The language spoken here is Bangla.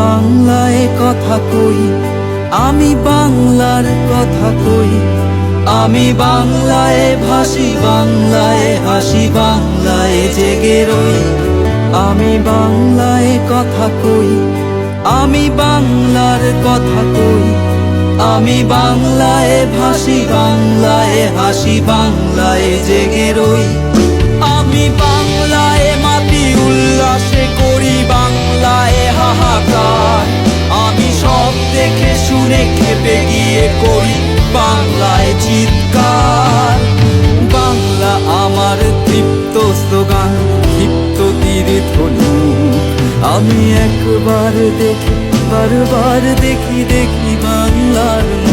বাংলায় কথা কই, আমি বাংলার কথা কই। আমি বাংলায় ভাসি, বাংলায় হাসি, বাংলায় জেগে রই। আমি বাংলায় কথা কই, আমি বাংলার কথা কই। আমি বাংলায় ভাসি, বাংলায় হাসি, বাংলায় জেগে রই। আমি বাংলায় মাটি উল্লাসে করি, বাংলায় সব শুনে খেপে গিয়ে করি বাংলায় চিৎকার। বাংলা আমার তৃপ্ত স্লোগান, তৃপ্ত তীরে ধনু আমি একবার দেখি, বারবার দেখি দেখি বাংলার